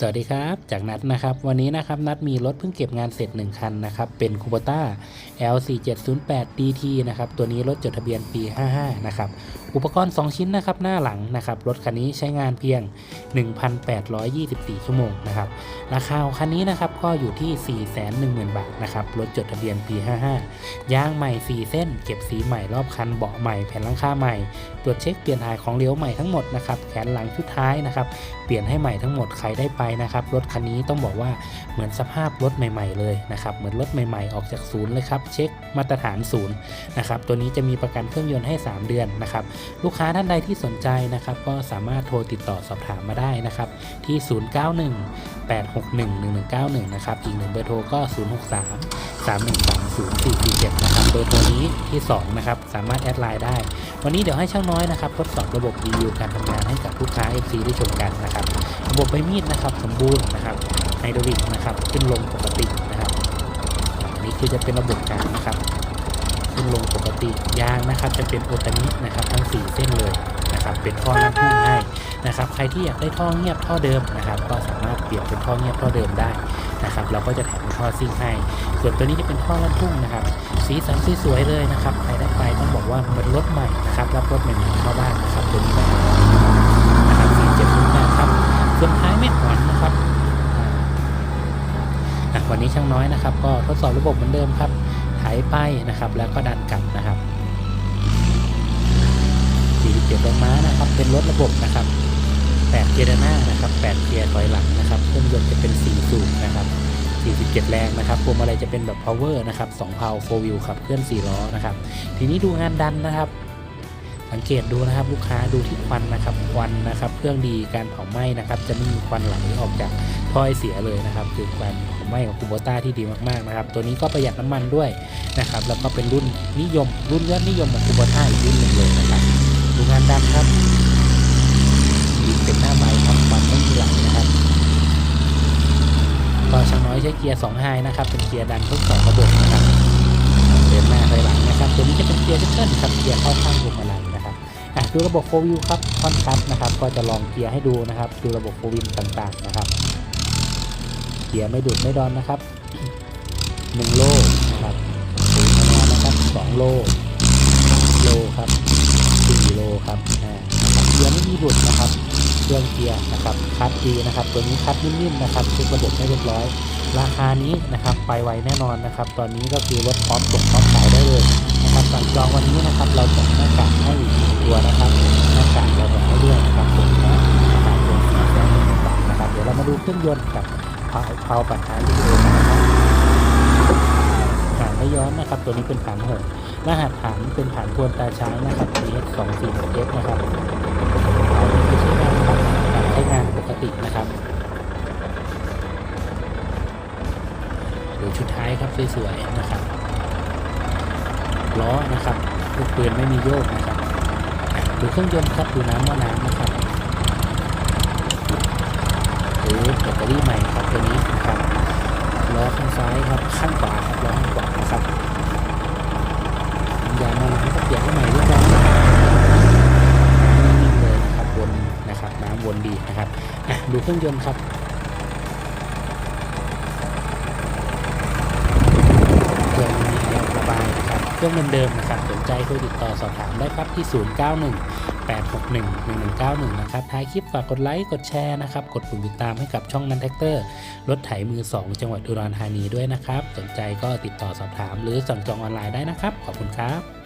สวัสดีครับ จากนัดนะครับ วันนี้นะครับนัดมีรถเพิ่งเก็บงานเสร็จ 1 คันนะครับ เป็นคูเปต้า L4708DT นะครับ ตัวนี้รถจดทะเบียนปี 55 นะครับ อุปกรณ์ 2 ชิ้นนะครับ หน้าหลังนะครับ รถคันนี้ใช้งานเพียง 1,824 ชั่วโมงนะครับ ราคาคันนี้นะครับก็อยู่ที่ 410,000 บาทนะครับ รถจดทะเบียนปี 55 ยางใหม่ 4 เส้น เก็บสีใหม่รอบคัน เบาะใหม่ แผ่นลังคาใหม่ ตรวจเช็คเปลี่ยนถ่ายของเลี้ยวใหม่ทั้งหมดนะครับ แขนหลังชุดท้ายนะครับ เปลี่ยนให้ใหม่ทั้งหมด ใครได้ไปนะครับ รถคันนี้ต้องบอกว่าเหมือนสภาพรถใหม่ ๆ เลยนะครับ เหมือนรถใหม่ ๆ ออกจากศูนย์เลยครับเช็คมาตรฐานศูนย์นะครับตัวนี้จะมีประกันเครื่องยนต์ให้ 3 เดือนนะครับลูกค้าท่านใดที่สนใจนะครับก็สามารถโทรติดต่อสอบถามมาได้นะครับที่ 091 861 1191 นะครับอีกหนึ่งเบอร์โทรก็ 063 313 0447นะครับเบอร์โทรนี้ที่ 2 นะครับ สามารถแอดไลน์ได้ วันนี้เดี๋ยวให้ช่างน้อยนะครับ ทดสอบระบบรีวิวการทำงานให้กับลูกค้า FC ได้ชมกันนะครับ ระบบใบมีดนะครับ สมบูรณ์นะครับไฮดรอลิกนะครับ ขึ้นลงปกติ นี้คือจะเป็นระบบการนะครับขึ้นลงปกติยางนะครับ จะเป็นโอตานินะครับ ทั้ง 4 เส้นเลยนะครับ เป็นท่อน้ำพุ่งให้นะครับ ใครที่อยากได้ท่อเงียบท่อเดิมนะครับ ก็สามารถเปลี่ยนเป็นท่อเงียบท่อเดิมได้นะครับ เราก็จะแถมท่อซิ่งให้ ส่วนตัวนี้จะเป็นท่อน้ำพุ่งนะครับ สีสันสวยๆเลยนะครับใครได้ไปต้องบอกว่าเหมือนรถใหม่นะครับรับรถใหม่เข้าบ้านนะครับตัวนี้นะครับนะครับสีเจ็ดรุ่นนะครับส่วนท้ายไม่หอนนะครับอ่าอะวันนี้ช่างน้อยนะครับ ก็ทดสอบระบบเหมือนเดิมครับไถไปนะครับ แล้วก็ดันกลับนะครับ47แรงม้านะครับ เป็นรถระบบนะครับ8เกียร์หน้านะครับ8เกียร์ถอยหลังนะครับเครื่องยนต์จะเป็น4สูบนะครับ47 แรงนะครับพวงมาลัยจะเป็นแบบ power นะครับ2เพา4 wheel ขับเคลื่อน4ล้อนะครับ ทีนี้ดูงานดันนะครับ สังเกตดูนะครับลูกค้าดูที่ควันนะครับควันนะครับ เครื่องดีการเผาไหม้นะครับ จะไม่มีควันไหลออกจากถ้อยเสียเลยนะครับ คือการเผาไหม้ของคูโบต้าที่ดีมากๆนะครับ ตัวนี้ก็ประหยัดน้ำมันด้วยนะครับ แล้วก็เป็นรุ่นนิยม รุ่นยอดนิยมของคูโบต้าอีกรุ่นหนึ่งเลยนะครับดูงานดันครับดีเป็นหน้าใบครับควันไม่มีไหลนะครับก็ช่างน้อยใช้เกียร์2ไฮนะครับ เป็นเกียร์ดันทุกสองระบบนะครับเดินหน้าถอยหลังนะครับ ตัวนี้จะเป็นเกียร์เชิลครับเกียร์เข้าข้างพวงมาลัยนะครับอะดูระบบโฟวิวครับคอนคัสนะครับ ก็จะลองเกียร์ให้ดูนะครับ ดูระบบโฟวินต่างๆนะครับ เกียร์ไม่ดุดไม่ดอนนะครับ 1 โลนะครับสูงแนวนะครับ 2 โล3โลครับ4โลครับอ่านะครับเกียร์ไม่มีดุดนะครับเครื่องเกียร์นะครับคัดดีนะครับ ตัวนี้คัดนิ่มๆนะครับทุกระบบให้เรียบร้อย ราคานี้นะครับไปไวแน่นอนนะครับ ตอนนี้ก็คือรถพร้อมส่งพร้อมขายได้เลยนะครับสั่งจองวันนี้นะครับเราส่งหน้ากากให้อีกหนึ่งตัวนะครับหน้ากากเราส่งให้ด้วยนะครับผมนะหน้ากากตัวสีแดงหนึ่งบาทนะครับเดี๋ยวเรามาดูเครื่องยนต์กับ เผาเผาปัดท้ายวิดีโอกันนะครับฐานไม่ย้อนนะครับ ตัวนี้เป็นฐานหกรหัสฐานเป็นฐานทวนตาช้างนะครับ DS 2 4 6 F นะครับฐานไม่ใช่งานครับใช้งานปกตินะครับดูชุดท้ายครับสวยๆนะครับล้อนะครับลูกปืนไม่มีโยกนะครับดูเครื่องยนต์ครับดูน้ำว่าน้ำนะครับ รือแบตเตอรี่ใหม่ครับตัวนี้นะครับล้อข้างซ้ายครับข้างขวาครับล้อข้างขวานะครับยางมาน้ำก็เปลี่ยนให้ใหม่เรียบร้อยนะครับนิ่งเลยนะครับวนนะครับน้ำวนดีนะครับอะดูเครื่องยนต์ครับ เครื่องมีแอร์ระบายนะครับ เครื่องเดิมๆนะครับสนใจโทรติดต่อสอบถามได้ครับที่ 091 861 1191 นะครับท้ายคลิปฝากกดไลค์กดแชร์นะครับ กดปุ่มติดตามให้กับช่องนันแท็กเตอร์รถไถมือ 2 จังหวัดอุดรธานีด้วยนะครับ สนใจก็ติดต่อสอบถามหรือสั่งจองออนไลน์ได้นะครับ ขอบคุณครับ